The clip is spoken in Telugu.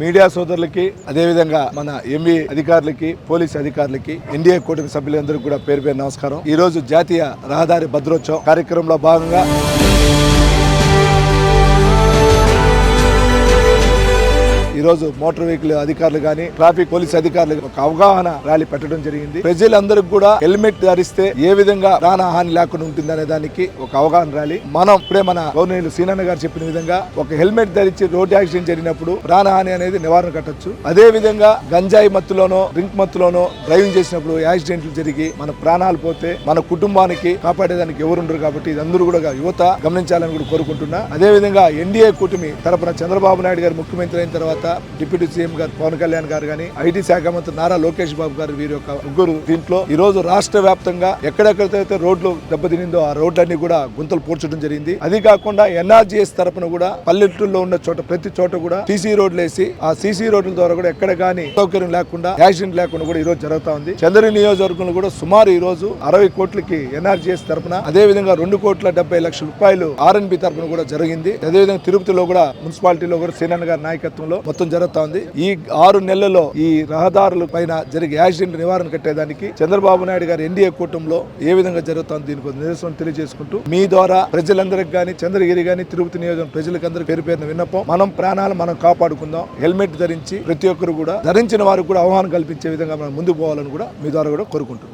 మీడియా సోదరులకి అదేవిధంగా మన ఎంఈ అధికారులకి పోలీస్ అధికారులకి ఎన్డీఏ కూటమి సభ్యులందరికీ కూడా పేరు పేరు నమస్కారం. ఈరోజు జాతీయ రహదారి భద్రోత్సవం కార్యక్రమంలో భాగంగా ఈరోజు మోటార్ వెహికల్ అధికారులు గాని ట్రాఫిక్ పోలీస్ అధికారులు ఒక అవగాహన ర్యాలీ పెట్టడం జరిగింది. ప్రజలందరికీ కూడా హెల్మెట్ ధరిస్తే ఏ విధంగా ప్రాణ హాని లేకుండా ఉంటుంది అనే దానికి ఒక అవగాహన ర్యాలీ. మనం ఇప్పుడే మన గవర్నర్ సీనన్న గారు చెప్పిన విధంగా ఒక హెల్మెట్ ధరించి రోడ్ యాక్సిడెంట్ జరిగినప్పుడు ప్రాణహాని అనేది నివారణ కట్టొచ్చు. అదే విధంగా గంజాయి మత్తులోనో డ్రింక్ మత్తులోనో డ్రైవింగ్ చేసినప్పుడు యాక్సిడెంట్లు జరిగి మన ప్రాణాలు పోతే మన కుటుంబానికి కాపాడేదానికి ఎవరుండరు కాబట్టి ఇదందరూ కూడా యువత గమనించాలని కూడా కోరుకుంటున్నా. అదే విధంగా ఎన్డీఏ కూటమి తరపున చంద్రబాబు నాయుడు గారు ముఖ్యమంత్రి అయిన తర్వాత డిప్యూటీ సీఎం గారు పవన్ కళ్యాణ్ గారు కానీ ఐటీ శాఖ మంత్రి నారా లోకేష్ బాబు గారు వీరి యొక్క ముగ్గురు దీంట్లో ఈ రోజు రాష్ట్ర వ్యాప్తంగా ఎక్కడెక్కడైతే రోడ్లు దెబ్బతినిందో ఆ రోడ్లన్నీ కూడా గుంతలు పూడ్చడం జరిగింది. అది కాకుండా ఎన్ఆర్జీఎస్ తరపున కూడా పల్లెటూరులో ఉన్న చోట ప్రతి చోట కూడా సీసీ రోడ్లు వేసి ఆ సీసీ రోడ్ల ద్వారా కూడా ఎక్కడ కానీ సౌకర్యం లేకుండా యాక్సిడెంట్ లేకుండా కూడా ఈ రోజు జరుగుతా ఉంది. చంద్ర నియోజకవర్గంలో కూడా సుమారు ఈ రోజు అరవై కోట్లకి ఎన్ఆర్జీఎస్ తరపున అదే విధంగా రెండు కోట్ల డెబ్బై లక్షల రూపాయలు ఆర్ఎన్బి తరపున కూడా జరిగింది. అదే విధంగా తిరుపతిలో కూడా మున్సిపాలిటీలో కూడా సీనన్న గారి నాయకత్వంలో మొత్తం జరుగుతా ఉంది ఈ ఆరు నెలల్లో ఈ రహదారుల పైన జరిగే యాక్సిడెంట్ నివారణ కట్టేదానికి చంద్రబాబు నాయుడు గారి ఎన్డీఏ కూటమిలో ఏ విధంగా జరుగుతుంది దీనికి నిరసన తెలియజేసుకుంటూ మీ ద్వారా ప్రజలందరికి కానీ చంద్రగిరి కానీ తిరుపతి నియోజకవర్గం ప్రజలకందరూ పేరు పేరున విన్నపం. మనం ప్రాణాలు మనం కాపాడుకుందాం. హెల్మెట్ ధరించి ప్రతి ఒక్కరు కూడా ధరించిన వారికి కూడా అవగాహన కల్పించే విధంగా మనం ముందుకు పోవాలని కూడా మీ ద్వారా కూడా కోరుకుంటున్నాం.